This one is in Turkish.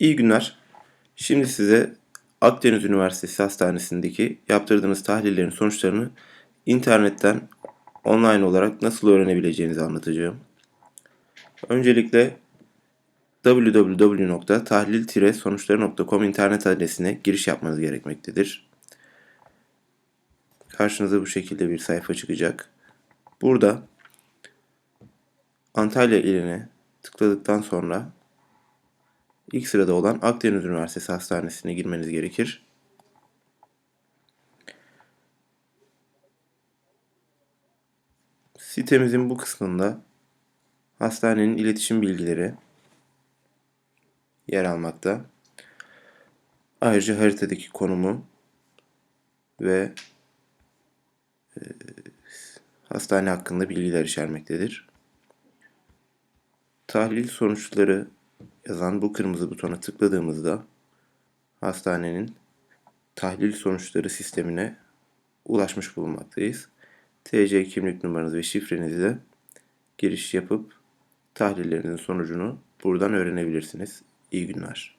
İyi günler. Şimdi size Akdeniz Üniversitesi Hastanesi'ndeki yaptırdığınız tahlillerin sonuçlarını internetten online olarak nasıl öğrenebileceğinizi anlatacağım. Öncelikle www.tahlil-sonuçları.com internet adresine giriş yapmanız gerekmektedir. Karşınıza bu şekilde bir sayfa çıkacak. Burada Antalya iline tıkladıktan sonra ilk sırada olan Akdeniz Üniversitesi Hastanesi'ne girmeniz gerekir. Sitemizin bu kısmında hastanenin iletişim bilgileri yer almakta. Ayrıca haritadaki konumu ve e, hastane hakkında bilgiler içermektedir. Tahlil sonuçları yazan bu kırmızı butona tıkladığımızda hastanenin tahlil sonuçları sistemine ulaşmış bulunmaktayız. TC kimlik numaranız ve şifrenizle giriş yapıp tahlillerinizin sonucunu buradan öğrenebilirsiniz. İyi günler.